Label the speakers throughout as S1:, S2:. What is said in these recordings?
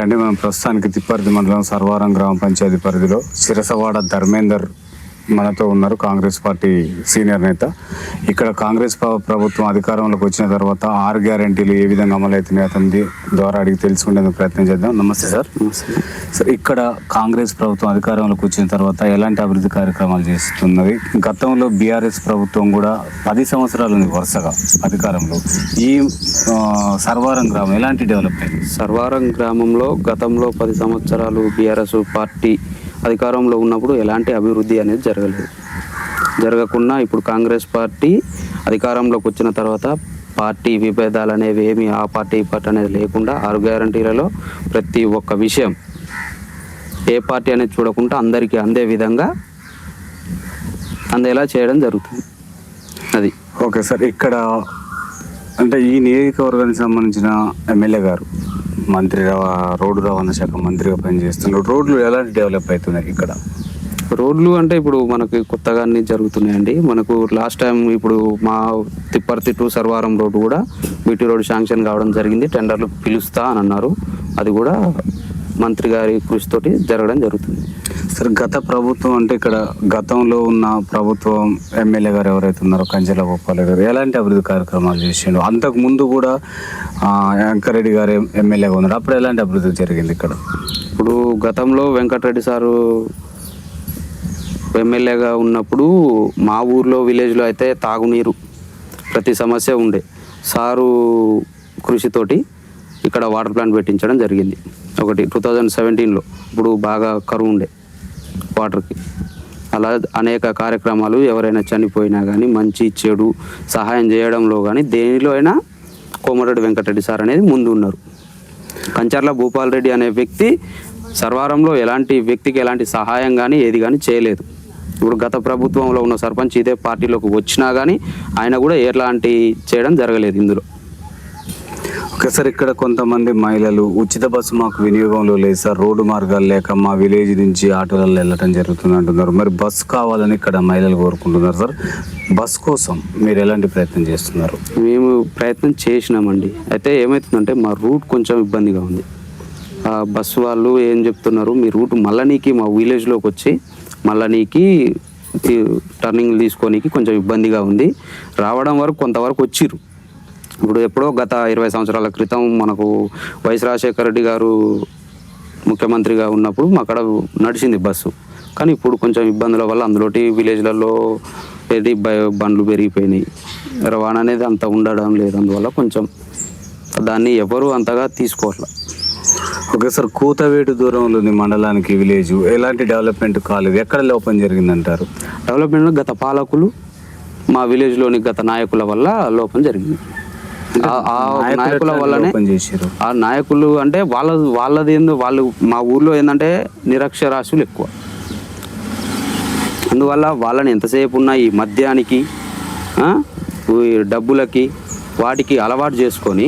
S1: నమస్కారం అండి మనం ప్రస్తుతానికి తిప్పర్తి మండలం సర్వారం గ్రామ పంచాయతీ పరిధిలో సిరసవాడ ధర్మేందర్ మనతో ఉన్నారు కాంగ్రెస్ పార్టీ సీనియర్ నేత. ఇక్కడ కాంగ్రెస్ ప్ర- ప్రభుత్వం అధికారంలోకి వచ్చిన తర్వాత ఆరు గ్యారంటీలు ఏ విధంగా అమలవుతున్నాయి అతని ద్వారా అడిగి తెలుసుకునేందుకు ప్రయత్నం చేద్దాం. నమస్తే సార్. సార్. ఇక్కడ కాంగ్రెస్ ప్రభుత్వం అధికారంలోకి వచ్చిన తర్వాత ఎలాంటి అభివృద్ధి కార్యక్రమాలు చేస్తున్నది? గతంలో బీఆర్ఎస్ ప్రభుత్వం కూడా పది సంవత్సరాలు ఉంది వరుసగా అధికారంలో. ఈ సర్వారం గ్రామం ఎలాంటి డెవలప్మెంట్?
S2: సర్వారం గ్రామంలో గతంలో పది సంవత్సరాలు బీఆర్ఎస్ పార్టీ అధికారంలో ఉన్నప్పుడు ఎలాంటి అభివృద్ధి అనేది జరగలేదు. జరగకుండా ఇప్పుడు కాంగ్రెస్ పార్టీ అధికారంలోకి వచ్చిన తర్వాత పార్టీ విభేదాలు అనేవి ఏమి ఆ పార్టీ ఈ పార్టీ అనేది లేకుండా ఆరు గ్యారంటీలలో ప్రతి ఒక్క విషయం ఏ పార్టీ అనేది చూడకుండా అందరికీ అందే విధంగా అందేలా చేయడం జరుగుతుంది. అది.
S1: ఓకే సార్ ఇక్కడ అంటే ఈ నియోజకవర్గానికి సంబంధించిన ఎమ్మెల్యే గారు మంత్రి రోడ్డు రవాణా శాఖ మంత్రిగా పనిచేస్తున్నారు. రోడ్లు ఎలాంటి డెవలప్ అవుతున్నాయి ఇక్కడ?
S2: రోడ్లు అంటే ఇప్పుడు మనకి కొత్తగా అన్ని జరుగుతున్నాయండి. మనకు లాస్ట్ టైం ఇప్పుడు మా తిప్పర్తి టు సర్వారం రోడ్డు కూడా బీటీ రోడ్ శాంక్షన్ కావడం జరిగింది. టెండర్లు పిలుస్తా అని అన్నారు. అది కూడా మంత్రి గారి కృషితోటి జరగడం జరుగుతుంది.
S1: సార్ గత ప్రభుత్వం అంటే ఇక్కడ గతంలో ఉన్న ప్రభుత్వం ఎమ్మెల్యే గారు ఎవరైతే ఉన్నారో కంచెల గోపాల్ గారు ఎలాంటి అభివృద్ధి కార్యక్రమాలు చేసిండు? అంతకు ముందు కూడా వెంకరెడ్డి గారు ఎమ్మెల్యేగా ఉన్నారు. అప్పుడు ఎలాంటి అభివృద్ధి జరిగింది ఇక్కడ?
S2: ఇప్పుడు గతంలో వెంకటరెడ్డి సారు ఎమ్మెల్యేగా ఉన్నప్పుడు మా ఊర్లో విలేజ్లో అయితే తాగునీరు ప్రతి సమస్య ఉండే. సారు కృషితోటి ఇక్కడ వాటర్ ప్లాంట్ పెట్టించడం జరిగింది. ఒకటి టూ థౌజండ్ సెవెంటీన్లో. ఇప్పుడు బాగా కరువు ఉండే. వాటర్కి. అలా అనేక కార్యక్రమాలు ఎవరైనా చనిపోయినా కానీ మంచి చెడు సహాయం చేయడంలో కానీ దేనిలో అయినా కోమరెడ్డి వెంకటరెడ్డి సార్ అనేది ముందు ఉన్నారు. కంచర్ల భూపాల్ రెడ్డి అనే వ్యక్తి సర్వారంలో ఎలాంటి వ్యక్తికి ఎలాంటి సహాయం కానీ ఏది కానీ చేయలేదు. ఇప్పుడు గత ప్రభుత్వంలో ఉన్న సర్పంచ్ ఇదే పార్టీలోకి వచ్చినా కానీ ఆయన కూడా ఎలాంటి చేయడం జరగలేదు ఇందులో.
S1: ఓకే సార్ ఇక్కడ కొంతమంది మహిళలు ఉచిత బస్సు మాకు వినియోగంలో లేదు సార్. రోడ్డు మార్గాలు లేక మా విలేజ్ నుంచి ఆటోలలో వెళ్ళటం జరుగుతుంది అంటున్నారు. మరి బస్సు కావాలని ఇక్కడ మహిళలు కోరుకుంటున్నారు సార్. బస్ కోసం మీరు ఎలాంటి ప్రయత్నం చేస్తున్నారు?
S2: మేము ప్రయత్నం చేసినామండి. అయితే ఏమవుతుందంటే మా రూట్ కొంచెం ఇబ్బందిగా ఉంది. ఆ బస్సు వాళ్ళు ఏం చెప్తున్నారు? మీ రూట్ మల్లనీకి మా విలేజ్లోకి వచ్చి మల్లనీకి టర్నింగ్ తీసుకోనికి కొంచెం ఇబ్బందిగా ఉంది. రావడం వరకు కొంతవరకు వచ్చిర్రు. ఇప్పుడు ఎప్పుడో గత ఇరవై సంవత్సరాల క్రితం మనకు వైఎస్ రాజశేఖర రెడ్డి గారు ముఖ్యమంత్రిగా ఉన్నప్పుడు మా అక్కడ నడిచింది బస్సు. కానీ ఇప్పుడు కొంచెం ఇబ్బందుల వల్ల అందులోటి విలేజ్లలో ఏది బ- బండ్లు పెరిగిపోయినాయి. రవాణా అనేది అంత ఉండడం లేదు. అందువల్ల కొంచెం దాన్ని ఎవరు అంతగా తీసుకోవట్లే
S1: ఓకే సార్ కూతవేటు దూరంలో ఉంది మండలానికి విలేజ్ ఎలాంటి డెవలప్మెంట్ కాలేదు. ఎక్కడ లోపం జరిగిందంటారు?
S2: డెవలప్మెంట్ గత పాలకులు మా విలేజ్లోని గత నాయకుల వల్ల లోపం జరిగింది. ఆ-
S1: నాయకులు
S2: వల్లనే ఆ నాయకులు అంటే వాళ్ళ వాళ్ళది ఏందో వాళ్ళు మా ఊర్లో ఏంటంటే నిరక్షరాస్యులు ఎక్కువ. అందువల్ల వాళ్ళని ఎంతసేపు ఉన్న ఈ మద్యానికి డబ్బులకి వాటికి అలవాటు చేసుకొని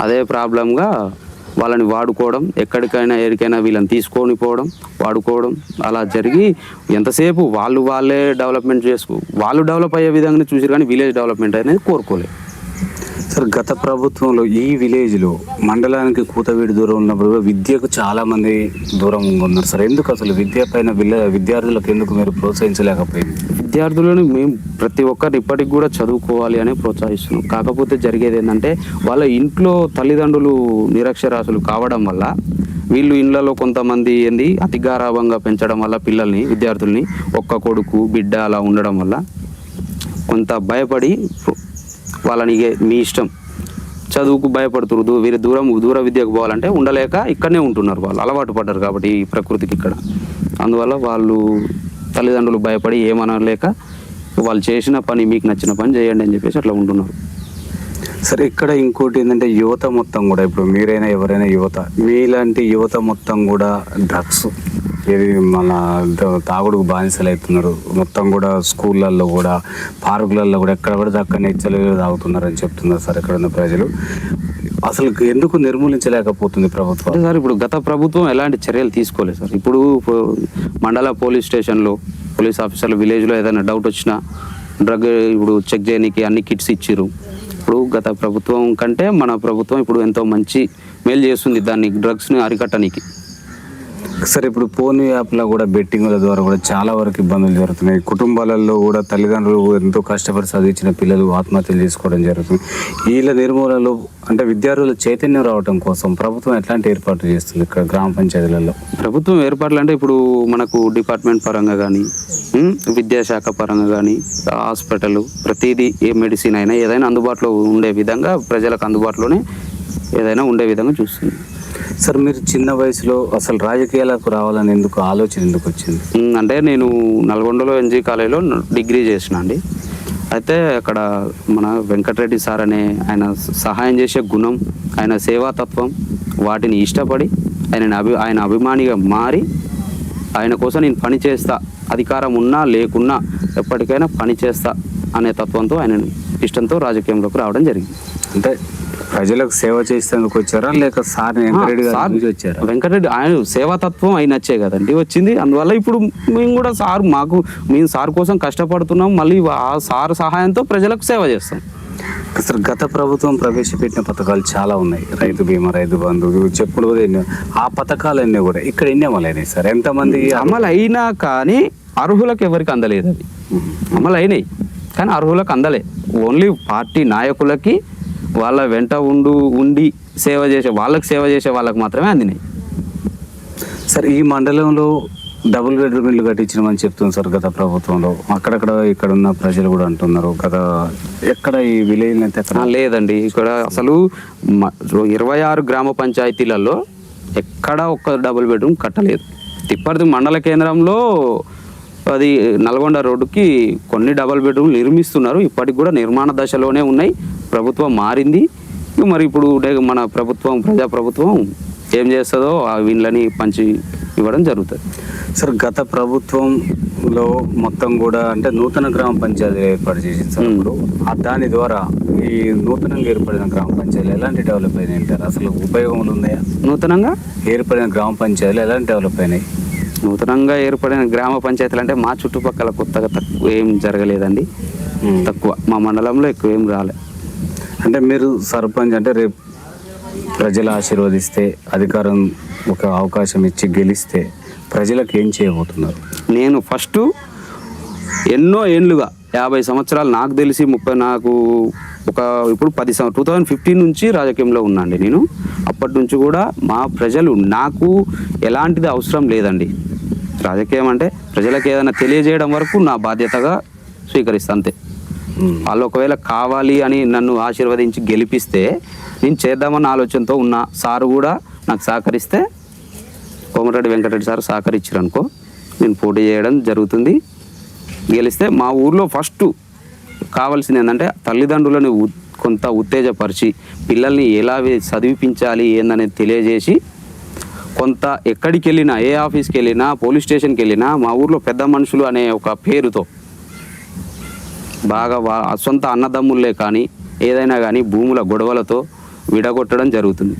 S2: అదే ప్రాబ్లంగా వాళ్ళని వాడుకోవడం ఎక్కడికైనా ఎక్కడికైనా వీళ్ళని తీసుకొని పోవడం వాడుకోవడం అలా జరిగి ఎంతసేపు వాళ్ళు వాళ్ళే డెవలప్మెంట్ చేసుకో వాళ్ళు డెవలప్ అయ్యే విధంగా చూసారు కానీ విలేజ్ డెవలప్మెంట్ అనేది కోరుకోలేదు.
S1: సార్ గత ప్రభుత్వంలో ఈ విలేజ్లో మండలానికి కూతవీడి దూరం ఉన్నప్పుడు కూడా విద్యకు చాలామంది దూరం ఉన్నారు సార్. ఎందుకు అసలు విద్య పైన విద్యార్థులకు ఎందుకు మీరు ప్రోత్సహించలేకపోయింది?
S2: విద్యార్థులను మేము ప్రతి ఒక్కరు ఇప్పటికి కూడా చదువుకోవాలి అని ప్రోత్సహిస్తున్నాం. కాకపోతే జరిగేది ఏంటంటే వాళ్ళ ఇంట్లో తల్లిదండ్రులు నిరక్షరాస్యులు కావడం వల్ల వీళ్ళు ఇళ్ళలో కొంతమంది ఏంది అతిగారాభంగా పెంచడం వల్ల పిల్లల్ని విద్యార్థుల్ని ఒక్క కొడుకు బిడ్డ అలా ఉండడం వల్ల కొంత భయపడి వాళ్ళని మీ ఇష్టం. చదువుకు భయపడుతున్నారు దూ- వీరు దూరం దూర విద్యకు పోవాలంటే ఉండలేక ఇక్కడనే ఉంటున్నారు వాళ్ళు. అలవాటు పడ్డారు కాబట్టి ఈ ప్రకృతికి ఇక్కడ. అందువల్ల వాళ్ళు తల్లిదండ్రులు భయపడి ఏమనలేక వాళ్ళు చేసిన పని మీకు నచ్చిన పని చేయండి అని చెప్పేసి అట్లా ఉంటున్నారు.
S1: సరే ఇక్కడ ఇంకోటి ఏంటంటే యువత మొత్తం కూడా ఇప్పుడు మీరైనా ఎవరైనా యువత మీలాంటి యువత మొత్తం కూడా డ్రగ్స్. ఏది మన తాగుడుకు బానిసలు అవుతున్నారు. మొత్తం కూడా స్కూళ్ళల్లో కూడా పార్కులలో కూడా ఎక్కడ పడితే అక్కడ నెచ్చలు తాగుతున్నారని చెప్తున్నారు సార్ ఇక్కడ ఉన్న ప్రజలు. అసలు ఎందుకు నిర్మూలించలేకపోతుంది ప్రభుత్వం?
S2: సార్ ఇప్పుడు గత ప్రభుత్వం ఎలాంటి చర్యలు తీసుకోలేదు సార్. ఇప్పుడు మండల పోలీస్ స్టేషన్లో పోలీస్ ఆఫీసర్లు విలేజ్లో ఏదైనా డౌట్ వచ్చినా డ్రగ్ ఇప్పుడు చెక్ చేయడానికి అన్ని కిట్స్ ఇచ్చారు ఇప్పుడు గత ప్రభుత్వం కంటే మన ప్రభుత్వం ఇప్పుడు ఎంతో మంచి మేలు చేస్తుంది దాన్ని డ్రగ్స్ని అరికట్టడానికి
S1: సార్ ఇప్పుడు ఫోన్ యాప్లో కూడా బెట్టింగ్ల ద్వారా కూడా చాలా వరకు ఇబ్బందులు జరుగుతున్నాయి. కుటుంబాలలో కూడా తల్లిదండ్రులు ఎంతో కష్టపడి చదివించిన పిల్లలు ఆత్మహత్యలు చేసుకోవడం జరుగుతుంది. వీళ్ళ నిర్మూలనలో అంటే విద్యార్థుల చైతన్యం రావడం కోసం ప్రభుత్వం ఎట్లాంటి ఏర్పాట్లు చేస్తుంది ఇక్కడ గ్రామ పంచాయతీలలో?
S2: ప్రభుత్వం ఏర్పాట్లు అంటే ఇప్పుడు మనకు డిపార్ట్మెంట్ పరంగా కానీ విద్యాశాఖ పరంగా కానీ హాస్పిటల్ ప్రతిదీ ఏ మెడిసిన్ అయినా ఏదైనా అందుబాటులో ఉండే విధంగా ప్రజలకు అందుబాటులోనే ఏదైనా ఉండే విధంగా చూస్తుంది.
S1: సార్ మీరు చిన్న వయసులో అసలు రాజకీయాలకు రావాలని ఎందుకు ఆలోచన ఎందుకు వచ్చింది?
S2: అంటే నేను నల్గొండలో ఎన్జీ కాలేజీలో డిగ్రీ చేసిన అండి. అయితే అక్కడ మన వెంకటరెడ్డి సార్ అనే ఆయన సహాయం చేసే గుణం ఆయన సేవాతత్వం వాటిని ఇష్టపడి ఆయన అభి ఆయన అభిమానిగా మారి ఆయన కోసం నేను పని చేస్తా అధికారం ఉన్నా లేకున్నా ఎప్పటికైనా పని చేస్తా అనే తత్వంతో ఆయన ఇష్టంతో రాజకీయంలోకి రావడం జరిగింది.
S1: అంటే ప్రజలకు సేవ చేసేందుకు వచ్చారా? లేక సార్ గారి నుంచి వచ్చారా?
S2: వెంకటరెడ్డి ఆయన సేవాతత్వం ఆయన నచ్చే కదండి వచ్చింది. అందువల్ల ఇప్పుడు మేము కూడా సార్ మాకు మేము సార్ కోసం కష్టపడుతున్నాం. మళ్ళీ ఆ సార్ సహాయంతో ప్రజలకు సేవ చేస్తాం.
S1: సార్ గత ప్రభుత్వం ప్రవేశపెట్టిన పథకాలు చాలా ఉన్నాయి. రైతు బీమా రైతు బంధు చెప్పుడు ఎన్నో ఆ పథకాలన్నీ కూడా ఇక్కడ ఎన్ని అమలైనాయి సార్? ఎంతమంది
S2: అమలు అయినా కానీ అర్హులకు ఎవరికి అందలేదు అవి. అమలు అయినాయి కానీ అర్హులకు అందలే. ఓన్లీ పార్టీ నాయకులకి వాళ్ళ వెంట ఉండు ఉండి సేవ చేసే వాళ్ళకి సేవ చేసే వాళ్ళకి మాత్రమే అందినాయి.
S1: సార్ ఈ మండలంలో డబుల్ బెడ్రూమ్ ఇల్లు కట్టించినామని చెప్తుంది సార్ గత ప్రభుత్వంలో. అక్కడక్కడ ఇక్కడ ఉన్న ప్రజలు కూడా అంటున్నారు. గత ఎక్కడ ఈ విలేజ్ అయితే
S2: లేదండి. ఇక్కడ అసలు ఇరవై ఆరు గ్రామ పంచాయతీలలో ఎక్కడ ఒక్క డబుల్ బెడ్రూమ్ కట్టలేదు. తిప్పర్తి మండల కేంద్రంలో అది నల్గొండ రోడ్డుకి కొన్ని డబుల్ బెడ్రూమ్ నిర్మిస్తున్నారు. ఇప్పటికి కూడా నిర్మాణ దశలోనే ఉన్నాయి. ప్రభుత్వం మారింది. మరి ఇప్పుడు మన ప్రభుత్వం ప్రజా ప్రభుత్వం ఏం చేస్తుందో ఆ వీళ్ళని పంచి ఇవ్వడం జరుగుతుంది.
S1: సార్ గత ప్రభుత్వంలో మొత్తం కూడా అంటే నూతన గ్రామ పంచాయతీలు ఏర్పాటు చేసింది సార్ ఇప్పుడు. దాని ద్వారా ఈ నూతనంగా ఏర్పడిన గ్రామ పంచాయతీలు ఎలాంటి డెవలప్ అయినాయి అంటారు? అసలు ఉపయోగములు ఉన్నాయా?
S2: నూతనంగా?
S1: ఏర్పడిన గ్రామ పంచాయతీలు ఎలాంటి డెవలప్ అయినాయి?
S2: నూతనంగా ఏర్పడిన గ్రామ పంచాయతీలు అంటే మా చుట్టుపక్కల కొత్తగా తక్కువ ఏం జరగలేదండి. తక్కువ. మా మండలంలో ఎక్కువ ఏం రాలే.
S1: అంటే మీరు సర్పంచ్ అంటే రేపు ప్రజలు ఆశీర్వదిస్తే అధికారం ఒక అవకాశం ఇచ్చి గెలిస్తే ప్రజలకు ఏం చేయబోతున్నారు?
S2: నేను ఫస్ట్ ఎన్నో ఏండ్లుగా యాభై సంవత్సరాలు నాకు తెలిసి ముప్పై నాకు ఒక ఇప్పుడు పది సంవత్సరం టూ థౌజండ్ ఫిఫ్టీన్ నుంచి రాజకీయంలో ఉన్నాండి నేను. అప్పటి నుంచి కూడా మా ప్రజలు నాకు ఎలాంటిది అవసరం లేదండి. రాజకీయం అంటే ప్రజలకు ఏదైనా తెలియజేయడం వరకు నా బాధ్యతగా స్వీకరిస్తా అంతే. వాళ్ళు ఒకవేళ కావాలి అని నన్ను ఆశీర్వదించి గెలిపిస్తే నేను చేద్దామన్న ఆలోచనతో ఉన్నా. సారు కూడా నాకు సహకరిస్తే కోమటిరెడ్డి వెంకటరెడ్డి సార్ సహకరించారు అనుకో. నేను పోటీ చేయడం జరుగుతుంది. గెలిస్తే మా ఊర్లో ఫస్ట్ కావాల్సింది ఏంటంటే తల్లిదండ్రులను కొంత ఉత్తేజపరిచి పిల్లల్ని ఎలా చదివిపించాలి ఏందనేది తెలియజేసి కొంత ఎక్కడికి వెళ్ళినా ఏ ఆఫీస్కి వెళ్ళినా పోలీస్ స్టేషన్కి వెళ్ళినా మా ఊర్లో పెద్ద మనుషులు అనే ఒక పేరుతో బాగా వా సొంత అన్నదమ్ములే కానీ ఏదైనా కానీ భూముల గొడవలతో విడగొట్టడం జరుగుతుంది.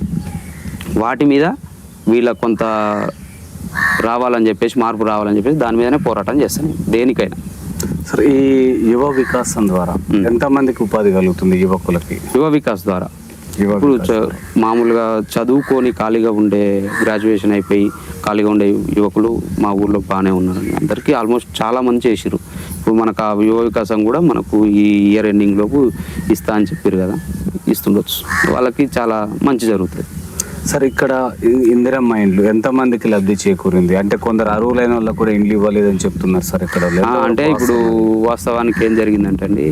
S2: వాటి మీద వీళ్ళ కొంత రావాలని చెప్పేసి మార్పు రావాలని చెప్పేసి దాని మీదనే పోరాటం చేస్తాను దేనికైనా.
S1: సార్ ఈ యువ వికాసం ద్వారా. ఎంతమందికి ఉపాధి కలుగుతుంది యువకులకి?
S2: యువ వికాస్ ద్వారా. ఇప్పుడు మామూలుగా చదువుకొని ఖాళీగా ఉండే గ్రాడ్యుయేషన్ అయిపోయి ఖాళీగా ఉండే యువకులు మా ఊర్లో బాగానే ఉన్నారు. అందరికీ ఆల్మోస్ట్ చాలా మంది చేసిరు ఇప్పుడు మనకు ఆ యువ వికాసం కూడా మనకు ఈ ఇయర్ ఎండింగ్ లోపు ఇస్తా అని చెప్పారు కదా. ఇస్తుండొచ్చు. వాళ్ళకి చాలా మంచి జరుగుతుంది.
S1: సార్ ఇక్కడ ఇందిరమ్మ ఇండ్లు ఎంతమందికి లబ్ధి చేకూరింది? అంటే కొందరు అర్హులైన వాళ్ళకి కూడా ఇండ్లు ఇవ్వలేదని చెప్తున్నారు సార్ ఇక్కడ.
S2: అంటే ఇప్పుడు వాస్తవానికి ఏం జరిగిందంటే అండి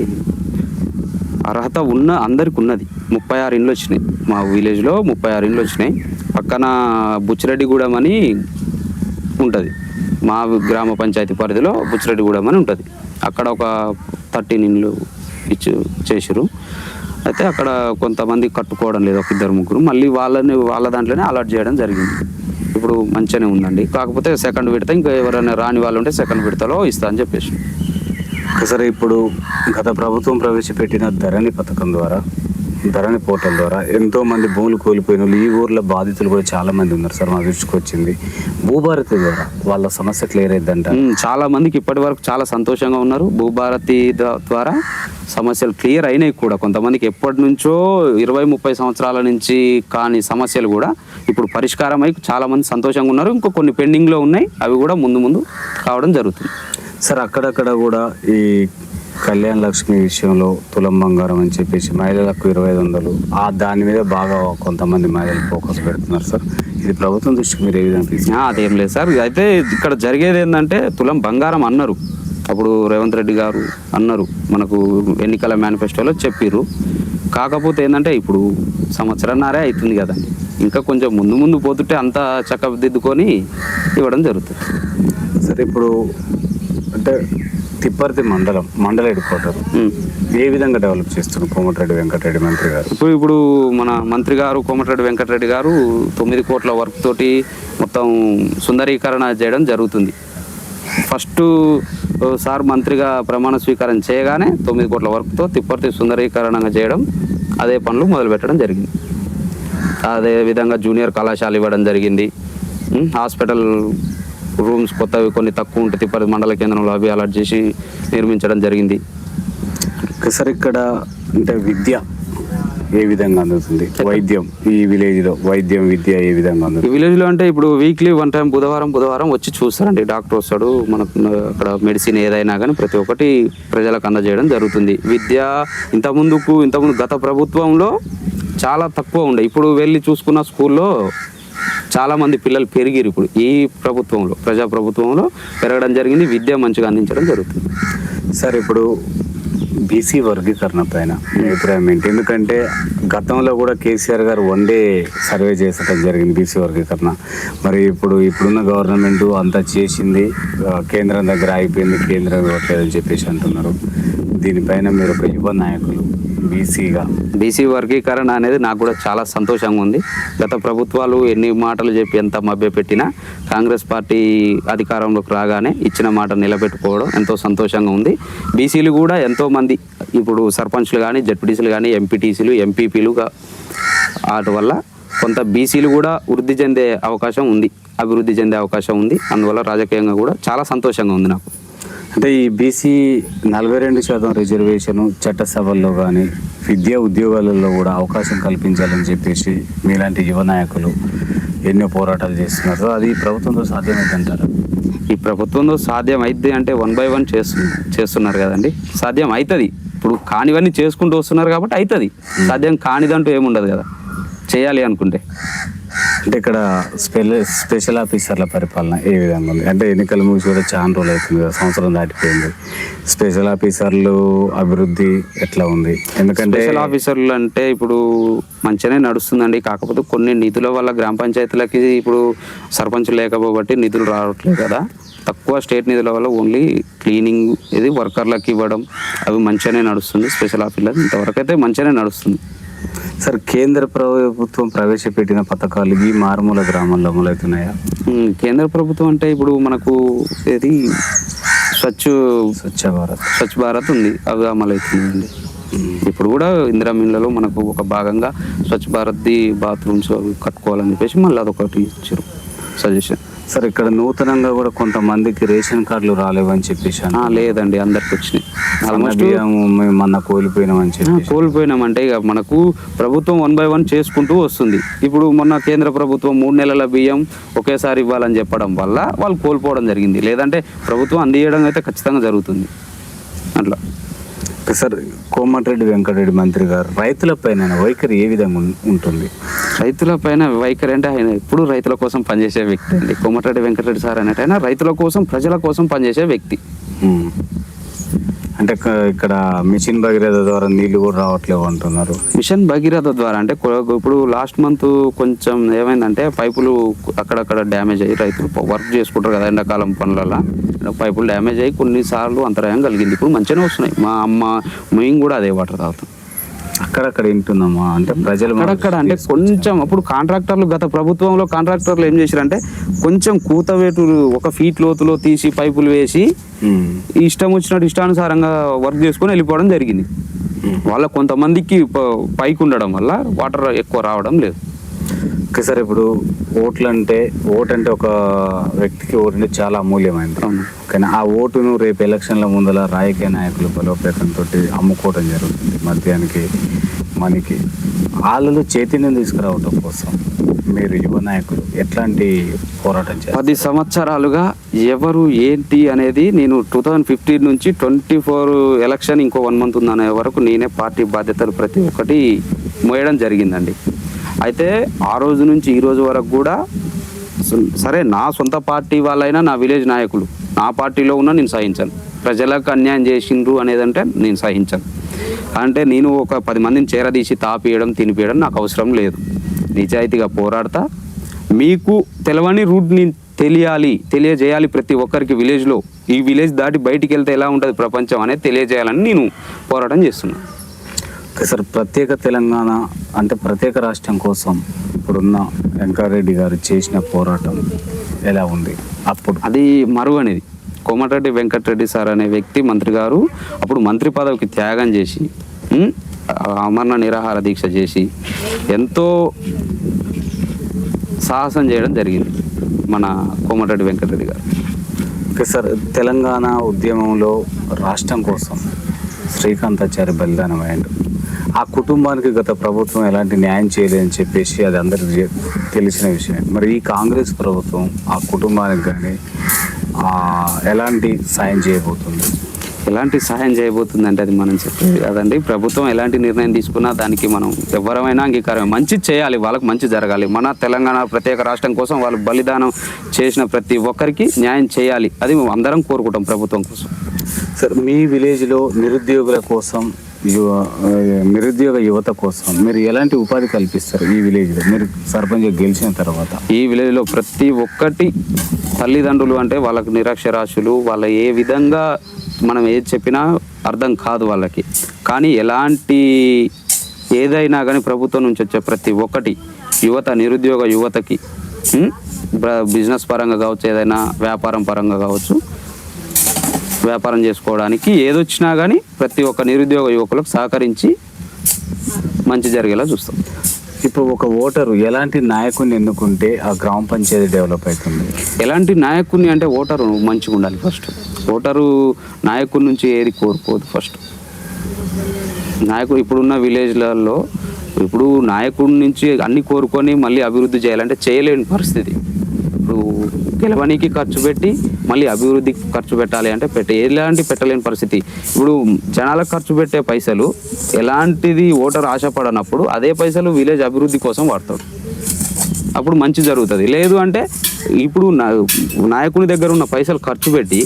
S2: అర్హత ఉన్న అందరికి ఉన్నది. ముప్పై ఆరు ఇండ్లు వచ్చినాయి. మా విలేజ్లో ముప్పై ఆరు ఇండ్లు వచ్చినాయి. పక్కన బుచ్చిరెడ్డిగూడెం అని ఉంటుంది. మా గ్రామ పంచాయతీ పరిధిలో బుచ్చిరెడ్డిగూడెం అని ఉంటుంది. అక్కడ ఒక థర్టీన్ ఇండ్లు ఇచ్చి చేసిరు అయితే అక్కడ కొంతమంది కట్టుకోవడం లేదు ఒక ఇద్దరు ముగ్గురు. మళ్ళీ వాళ్ళని వాళ్ళ దాంట్లోనే అలర్ట్ చేయడం జరిగింది. ఇప్పుడు మంచిగానే ఉందండి. కాకపోతే సెకండ్ విడత ఇంకా ఎవరైనా రాని వాళ్ళు ఉంటే సెకండ్ విడతలో ఇస్తా అని చెప్పేసి.
S1: సార్ ఇప్పుడు గత ప్రభుత్వం ప్రవేశపెట్టిన ధరణి పథకం ద్వారా ధరణి పోర్టల్ ద్వారా ఎంతో మంది భూములు కోల్పోయిన ఈ ఊర్లో బాధితులు కూడా చాలా మంది ఉన్నారు. సార్ మా దృష్టికి వచ్చింది భూభారతి ద్వారా వాళ్ళ సమస్య క్లియర్ అయిద్దంట.
S2: చాలా మందికి ఇప్పటి వరకు చాలా సంతోషంగా ఉన్నారు. భూభారతి ద్వారా సమస్యలు క్లియర్ అయినాయి కూడా. కొంతమందికి ఎప్పటి నుంచో ఇరవై ముప్పై సంవత్సరాల నుంచి కాని సమస్యలు కూడా ఇప్పుడు పరిష్కారం అయి చాలా మంది సంతోషంగా ఉన్నారు. ఇంకో కొన్ని పెండింగ్లో ఉన్నాయి. అవి కూడా ముందు ముందు కావడం జరుగుతుంది.
S1: సార్ అక్కడక్కడ కూడా ఈ కళ్యాణ లక్ష్మి విషయంలో తులం బంగారం అని చెప్పేసి మహిళలకు ఇరవై ఐదు వందలు ఆ దాని మీద బాగా కొంతమంది మహిళలు ఫోకస్ పెడుతున్నారు సార్. ఇది ప్రభుత్వం దృష్టికి మీరు ఏ విధంగా తీసుకు
S2: ఆ, అదేం లేదు సార్. అయితే ఇక్కడ జరిగేది ఏంటంటే తులం బంగారం అన్నారు. అప్పుడు రేవంత్ రెడ్డి గారు అన్నారు. మనకు ఎన్నికల మేనిఫెస్టోలో చెప్పిర్రు. కాకపోతే ఏంటంటే ఇప్పుడు సంవత్సరంన్నరే అవుతుంది కదండి ఇంకా కొంచెం ముందు ముందు పోతుంటే అంతా చక్కదిద్దుకొని ఇవ్వడం జరుగుతుంది.
S1: సార్ ఇప్పుడు అంటే తిప్పర్తి మండలం మండల హెడ్ క్వార్టర్. ఏ విధంగా డెవలప్ చేస్తున్నారు కోమటిరెడ్డి వెంకటరెడ్డి మంత్రి గారు?
S2: ఇప్పుడు ఇప్పుడు మన మంత్రి గారు కోమటిరెడ్డి వెంకటరెడ్డి గారు తొమ్మిది కోట్ల వర్క్ తోటి మొత్తం సుందరీకరణ చేయడం జరుగుతుంది. ఫస్ట్ సార్ మంత్రిగా ప్రమాణ స్వీకారం చేయగానే తొమ్మిది కోట్ల వర్క్తో తిప్పర్తి సుందరీకరణగా చేయడం అదే పనులు మొదలు పెట్టడం జరిగింది. అదే విధంగా జూనియర్ కళాశాల ఇవ్వడం జరిగింది. హాస్పిటల్ రూమ్స్ కొత్తవి కొన్ని తక్కువ ఉంటే తిప్పర్తి మండల కేంద్రంలో అవి అలాట్ చేసి నిర్మించడం జరిగింది.
S1: సార్ ఇక్కడ అంటే విద్య ఏ విధంగా అందుతుంది? వైద్యం ఈ విలేజ్లో వైద్యం విద్య ఏ విధంగా అందుతుంది?
S2: విలేజ్లో అంటే ఇప్పుడు వీక్లీ వన్ టైం బుధవారం బుధవారం వచ్చి చూస్తారండి. డాక్టర్ వస్తాడు మనకు అక్కడ మెడిసిన్ ఏదైనా కానీ ప్రతి ఒక్కటి ప్రజలకు అందజేయడం జరుగుతుంది. విద్య ఇంత ముందుకు ఇంత ముందు గత ప్రభుత్వంలో చాలా తక్కువ ఉండే. ఇప్పుడు వెళ్ళి చూసుకున్న స్కూల్లో చాలామంది పిల్లలు పెరిగిరు ఇప్పుడు ఈ ప్రభుత్వంలో ప్రజా ప్రభుత్వంలో పెరగడం జరిగింది విద్య మంచిగా అందించడం జరుగుతుంది.
S1: సార్ ఇప్పుడు బీసీ వర్గీకరణ పైన మీ అభిప్రాయం ఏంటి? ఎందుకంటే గతంలో కూడా కేసీఆర్ గారు వన్ డే సర్వే చేసడం జరిగింది బీసీ వర్గీకరణ. మరి ఇప్పుడు ఇప్పుడున్న గవర్నమెంట్ అంతా చేసింది కేంద్రం దగ్గర అయిపోయింది కేంద్రం ఇవ్వట్లేదని చెప్పేసి అంటున్నారు. దీనిపైన మీరు ఒక యువ నాయకులు బీసీగా.
S2: బీసీ వర్గీకరణ అనేది నాకు కూడా చాలా సంతోషంగా ఉంది. గత ప్రభుత్వాలు ఎన్ని మాటలు చెప్పి ఎంత మభ్యపెట్టినా కాంగ్రెస్ పార్టీ అధికారంలోకి రాగానే ఇచ్చిన మాట నిలబెట్టుకోవడం ఎంతో సంతోషంగా ఉంది. బీసీలు కూడా ఎంతో మంది ఇప్పుడు సర్పంచ్లు కానీ జడ్పీటీసీలు కానీ ఎంపీటీసీలు ఎంపీపీలు వాటి వల్ల కొంత బీసీలు కూడా వృద్ధి చెందే అవకాశం ఉంది అభివృద్ధి చెందే అవకాశం ఉంది. అందువల్ల రాజకీయంగా కూడా చాలా సంతోషంగా ఉంది నాకు.
S1: అంటే ఈ బీసీ నలభై రెండు శాతం రిజర్వేషన్ చట్టసభల్లో కానీ విద్యా ఉద్యోగాలలో కూడా అవకాశం కల్పించాలని చెప్పేసి మీలాంటి యువ నాయకులు ఎన్నో పోరాటాలు చేస్తున్నారు. అది ప్రభుత్వంతో సాధ్యమైందంటారా?
S2: ఈ ప్రభుత్వంలో సాధ్యం అయితే అంటే వన్ బై వన్ చేస్తు చేస్తున్నారు కదండి. సాధ్యం అవుతుంది ఇప్పుడు కానివన్నీ చేసుకుంటూ వస్తున్నారు కాబట్టి అవుతుంది సాధ్యం కానిదంటూ ఏముండదు కదా. చేయాలి అనుకుంటే.
S1: అంటే ఇక్కడ స్పెల్ స్పెషల్ ఆఫీసర్ల పరిపాలన ఏ విధంగా ఉంది? అంటే ఎన్నికల ముగిసి కూడా చాలా రోజులు అవుతుంది కదా సంవత్సరం దాటిపోయింది. స్పెషల్ ఆఫీసర్లు అభివృద్ధి ఎట్లా ఉంది? ఎందుకంటే
S2: స్పెషల్ ఆఫీసర్లు అంటే ఇప్పుడు మంచిగానే నడుస్తుందండి. కాకపోతే కొన్ని నిధుల వల్ల గ్రామ పంచాయతీలకి ఇప్పుడు సర్పంచ్ లేకపోబట్టి నిధులు రావట్లేదు కదా. తక్కువ స్టేట్ నిధుల వల్ల ఓన్లీ క్లీనింగ్ ఇది వర్కర్లకు ఇవ్వడం అవి మంచిగానే నడుస్తుంది. స్పెషల్ ఆఫీసర్ ఇంతవరకు అయితే మంచిగానే నడుస్తుంది.
S1: సార్ కేంద్ర ప్రభుత్వం ప్రవేశపెట్టిన పథకాలు ఈ మారుమూల గ్రామాల్లో అమలవుతున్నాయా
S2: కేంద్ర ప్రభుత్వం అంటే ఇప్పుడు మనకు ఏది? స్వచ్ఛ
S1: స్వచ్ఛ భారత్.
S2: స్వచ్ఛ భారత్ ఉంది అవి అమలవుతున్నాయండి. ఇప్పుడు కూడా ఇందిరా మిల్లలో మనకు ఒక భాగంగా స్వచ్ఛ భారత్ది బాత్రూమ్స్ అవి కట్టుకోవాలని చెప్పేసి మళ్ళీ అదొకటి ఇచ్చారు సజెషన్.
S1: సార్ ఇక్కడ నూతనంగా కూడా కొంతమందికి రేషన్ కార్డులు రాలేవని చెప్పేసి
S2: ఆ, లేదండి అందరికి వచ్చినాయి. ఆల్మోస్ట్
S1: కోల్పోయినామని చెప్పేసి.
S2: కోల్పోయినామంటే ఇక మనకు ప్రభుత్వం వన్ బై వన్ చేసుకుంటూ వస్తుంది. ఇప్పుడు మొన్న కేంద్ర ప్రభుత్వం మూడు నెలల బియ్యం ఒకేసారి ఇవ్వాలని చెప్పడం వల్ల వాళ్ళు కోల్పోవడం జరిగింది. లేదంటే ప్రభుత్వం అందియడం అయితే ఖచ్చితంగా జరుగుతుంది. అట్లా.
S1: సార్ కోమటిరెడ్డి వెంకటరెడ్డి మంత్రి గారు రైతులపైన వైఖరి ఏ విధంగా ఉంటుంది?
S2: రైతుల పైన వైఖరి అంటే ఆయన ఎప్పుడు రైతుల కోసం పనిచేసే వ్యక్తి అండి. కోమటిరెడ్డి వెంకటరెడ్డి సార్ అనేట రైతుల కోసం ప్రజల కోసం పనిచేసే వ్యక్తి.
S1: అంటే ఇక్కడ మిషన్ భగీరథ ద్వారా నీళ్ళు కూడా రావట్లేవు అంటున్నారు.
S2: మిషన్ భగీరథ ద్వారా అంటే ఇప్పుడు లాస్ట్ మంత్ కొంచెం ఏమైందంటే పైపులు అక్కడక్కడ డ్యామేజ్ అయ్యి రైతులు వర్క్ చేసుకుంటారు కదా ఎండాకాలం పనులలో. పైపులు డ్యామేజ్ అయ్యి కొన్నిసార్లు అంతరాయం కలిగింది. ఇప్పుడు మంచిగానే వస్తున్నాయి. మా అమ్మ మేము కూడా అదే వాటర్ తాగుతాం.
S1: అక్కడక్కడ వింటున్నామా? అంటే ప్రజలు
S2: అక్కడక్కడ అంటే కొంచెం అప్పుడు కాంట్రాక్టర్లు గత ప్రభుత్వంలో కాంట్రాక్టర్లు ఏం చేశారంటే కొంచెం కూతవేటులు ఒక ఫీట్ లోతులో తీసి పైపులు వేసి ఇష్టం వచ్చినట్టు ఇష్టానుసారంగా వర్క్ చేసుకొని వెళ్ళిపోవడం జరిగింది. వాళ్ళ కొంతమందికి ప- పైకి ఉండడం వల్ల వాటర్ ఎక్కువ రావడం లేదు.
S1: ఓకే సార్ ఇప్పుడు ఓట్లు అంటే ఓటు అంటే ఒక వ్యక్తికి ఓటు అంటే చాలా అమూల్యమైనది. కానీ ఆ ఓటును రేపు ఎలక్షన్ల ముందల రాజకీయ నాయకులు బలోపేతంతో అమ్ముకోవడం జరుగుతుంది మద్యానికి మనకి. వాళ్ళలో చైతన్యం తీసుకురావడం కోసం మీరు యువ నాయకులు ఎట్లాంటి పోరాటం చేస్తారు?
S2: పది సంవత్సరాలుగా ఎవరు ఏంటి అనేది నేను టూ థౌజండ్ ఫిఫ్టీన్ నుంచి ట్వంటీ ఫోర్ ఎలక్షన్ ఇంకో వన్ మంత్ ఉందనే వరకు నేనే పార్టీ బాధ్యతలు ప్రతి ఒక్కటి మోయడం జరిగిందండి. అయితే ఆ రోజు నుంచి ఈ రోజు వరకు కూడా సరే నా సొంత పార్టీ వాళ్ళైనా నా విలేజ్ నాయకులు. నా పార్టీలో ఉన్న నేను సహించాను. ప్రజలకు అన్యాయం చేసిండ్రు అనేదంటే నేను సహించాను. అంటే నేను ఒక పది మందిని చేరదీసి తాపియడం తినిపియడం నాకు అవసరం లేదు. నిజాయితీగా పోరాడతా. మీకు తెలవని రూట్ని తెలియాలి తెలియజేయాలి ప్రతి ఒక్కరికి విలేజ్లో. ఈ విలేజ్ దాటి బయటికి వెళ్తే ఎలా ఉంటుంది ప్రపంచం అనేది తెలియజేయాలని నేను పోరాటం చేస్తున్నాను
S1: సార్ ప్రత్యేక తెలంగాణ అంటే ప్రత్యేక రాష్ట్రం కోసం ఇప్పుడున్న వెంకారెడ్డి గారు చేసిన పోరాటం ఎలా ఉంది? అప్పుడు
S2: అది మరువు అనేది. కోమటిరెడ్డి వెంకటరెడ్డి సార్ అనే వ్యక్తి మంత్రి గారు అప్పుడు మంత్రి పదవికి త్యాగం చేసి అమరణ నిరాహార దీక్ష చేసి ఎంతో సాహసం చేయడం జరిగింది మన కోమటిరెడ్డి వెంకటరెడ్డి గారు.
S1: ఓకే సార్ తెలంగాణ ఉద్యమంలో రాష్ట్రం కోసం శ్రీకాంతాచారి బలిదానం అయ్యాడు. ఆ కుటుంబానికి గత ప్రభుత్వం ఎలాంటి న్యాయం చేయలేదని చెప్పేసి అది అందరికి తెలిసిన విషయం. మరి ఈ కాంగ్రెస్ ప్రభుత్వం ఆ కుటుంబానికి కానీ ఎలాంటి సాయం చేయబోతుంది?
S2: ఎలాంటి సహాయం చేయబోతుందంటే అది మనం చెప్పేది కదండి. ప్రభుత్వం ఎలాంటి నిర్ణయం తీసుకున్నా దానికి మనం ఎవరమైనా అంగీకారం మంచి చేయాలి వాళ్ళకి మంచి జరగాలి. మన తెలంగాణ ప్రత్యేక రాష్ట్రం కోసం వాళ్ళు బలిదానం చేసిన ప్రతి ఒక్కరికి న్యాయం చేయాలి. అది మేము అందరం కోరుకుంటాం ప్రభుత్వం కోసం.
S1: సార్ మీ విలేజ్లో నిరుద్యోగుల కోసం యువ నిరుద్యోగ యువత కోసం మీరు ఎలాంటి ఉపాధి కల్పిస్తారు ఈ విలేజ్లో? మీరు సర్పంచ్ గెలిచిన తర్వాత.
S2: ఈ విలేజ్లో ప్రతి ఒక్కటి తల్లిదండ్రులు అంటే వాళ్ళకి నిరక్షరాస్యులు వాళ్ళ ఏ విధంగా మనం ఏది చెప్పినా అర్థం కాదు వాళ్ళకి. కానీ ఎలాంటి ఏదైనా కానీ ప్రభుత్వం నుంచి వచ్చే ప్రతి ఒక్కటి యువత నిరుద్యోగ యువతకి బిజినెస్ పరంగా కావచ్చు ఏదైనా వ్యాపారం పరంగా కావచ్చు వ్యాపారం చేసుకోవడానికి ఏదొచ్చినా కానీ ప్రతి ఒక్క నిరుద్యోగ యువకులకు సహకరించి మంచి జరిగేలా చూస్తాం.
S1: ఇప్పుడు ఒక ఓటరు ఎలాంటి నాయకుడిని ఎన్నుకుంటే ఆ గ్రామ పంచాయతీ డెవలప్ అవుతుంది?
S2: ఎలాంటి నాయకుడిని అంటే ఓటరు మంచిగా ఉండాలి ఫస్ట్ ఓటరు నాయకుడి నుంచి ఏది కోరుకోదు ఫస్ట్ నాయకుడు ఇప్పుడున్న విలేజ్లలో ఇప్పుడు నాయకుడి నుంచి అన్ని కోరుకొని మళ్ళీ అభివృద్ధి చేయాలంటే చేయలేని పరిస్థితి. ఇప్పుడు గెలవనీకి ఖర్చు పెట్టి మళ్ళీ అభివృద్ధికి ఖర్చు పెట్టాలి అంటే పెట్ట ఎలాంటి పెట్టలేని పరిస్థితి. ఇప్పుడు జనాలకు ఖర్చు పెట్టే పైసలు ఎలాంటిది ఓటర్ ఆశపడనప్పుడు అదే పైసలు విలేజ్ అభివృద్ధి కోసం వాడతాడు. అప్పుడు మంచి జరుగుతుంది. లేదు అంటే ఇప్పుడు నాయకుని దగ్గర ఉన్న పైసలు ఖర్చు పెట్టి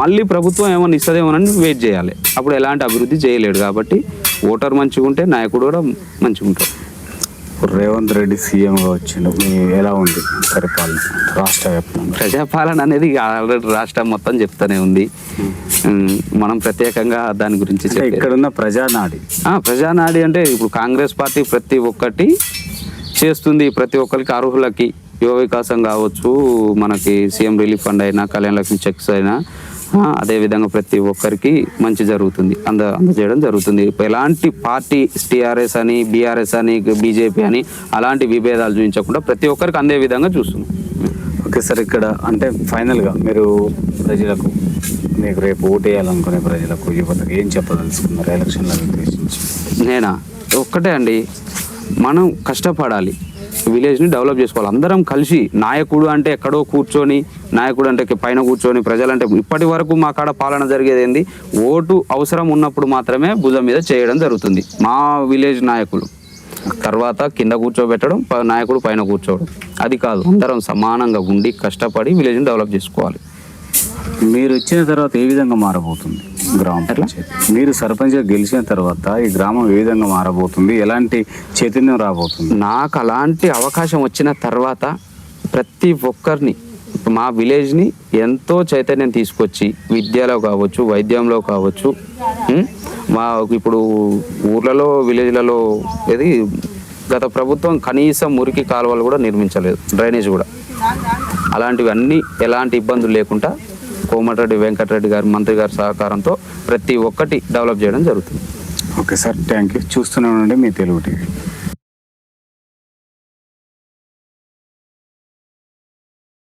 S2: మళ్ళీ ప్రభుత్వం ఏమైనా ఇస్తుందేమోనని వెయిట్ చేయాలి. అప్పుడు ఎలాంటి అభివృద్ధి చేయలేడు కాబట్టి ఓటర్ మంచిగా ఉంటే నాయకుడు కూడా మంచిగా ఉంటాడు
S1: ఇప్పుడు రేవంత్ రెడ్డి సీఎంగా వచ్చిండు. మీ ఎలా ఉంది పరిపాలన? రాష్ట్ర వ్యాప్తంగా?
S2: ప్రజాపాలన అనేది ఆల్రెడీ రాష్ట్రం మొత్తం చెప్తానే ఉంది. ఉమ్, మనం ప్రత్యేకంగా దాని గురించి చెప్పేది
S1: ఇక్కడున్న ప్రజానాడి.
S2: ఆ, ప్రజానాడి అంటే ఇప్పుడు కాంగ్రెస్ పార్టీ ప్రతి ఒక్కటి చేస్తుంది. ప్రతి ఒక్కరికి అర్హులకి యువ వికాసం కావచ్చు. మనకి సీఎం రిలీఫ్ ఫండ్ అయినా కళ్యాణ లక్ష్మి చెక్స్ అయినా ఆ, అదేవిధంగా ప్రతి ఒక్కరికి మంచి జరుగుతుంది. అంద అందజేయడం జరుగుతుంది. ఎలాంటి పార్టీ టీఆర్ఎస్ అని బీఆర్ఎస్ అని బీజేపీ అని అలాంటి విభేదాలు చూపించకుండా ప్రతి ఒక్కరికి అందే విధంగా చూస్తున్నాం.
S1: ఓకే సార్ ఇక్కడ అంటే ఫైనల్గా మీరు ప్రజలకు మీకు రేపు ఓటేయాలనుకునే ప్రజలకు యువతకు ఏం చెప్పదలుచుకున్నారు? ఎలక్షన్లను ఉద్దేశించి
S2: నేనా? ఒక్కటే అండి. మనం కష్టపడాలి. విలేజ్ని డెవలప్ చేసుకోవాలి. అందరం కలిసి నాయకుడు అంటే ఎక్కడో కూర్చొని నాయకుడు అంటే పైన కూర్చొని ప్రజలంటే ఇప్పటి వరకు మా కాడ పాలన జరిగేది ఏంది ఓటు అవసరం ఉన్నప్పుడు మాత్రమే భుజం మీద చేయడం జరుగుతుంది. మా విలేజ్ నాయకులు. తర్వాత కింద కూర్చోబెట్టడం ప- నాయకుడు పైన కూర్చోవడం. అది కాదు అందరం సమానంగా ఉండి కష్టపడి విలేజ్ని డెవలప్ చేసుకోవాలి.
S1: మీరు వచ్చిన తర్వాత ఏ విధంగా మారబోతుంది? గ్రామం మీరు సర్పంచ్గా గెలిచిన తర్వాత ఈ గ్రామం ఏ విధంగా మారబోతుంది? ఎలాంటి చైతన్యం రాబోతుంది?
S2: నాకు అలాంటి అవకాశం వచ్చిన తర్వాత ప్రతి ఒక్కరిని మా విలేజ్ని ఎంతో చైతన్యం తీసుకొచ్చి విద్యలో కావచ్చు వైద్యంలో కావచ్చు మా ఇప్పుడు ఊర్లలో విలేజ్లలో ఇది గత ప్రభుత్వం కనీసం మురికి కాలువలు కూడా నిర్మించలేదు డ్రైనేజ్ కూడా. అలాంటివన్నీ ఎలాంటి ఇబ్బందులు లేకుండా కోమటిరెడ్డి వెంకటరెడ్డి గారు మంత్రి గారి సహకారంతో ప్రతి ఒక్కటి డెవలప్ చేయడం జరుగుతుంది.
S1: Okay sir thank you. చూస్తూనే ఉండండి మీ తెలుగు టీవీ.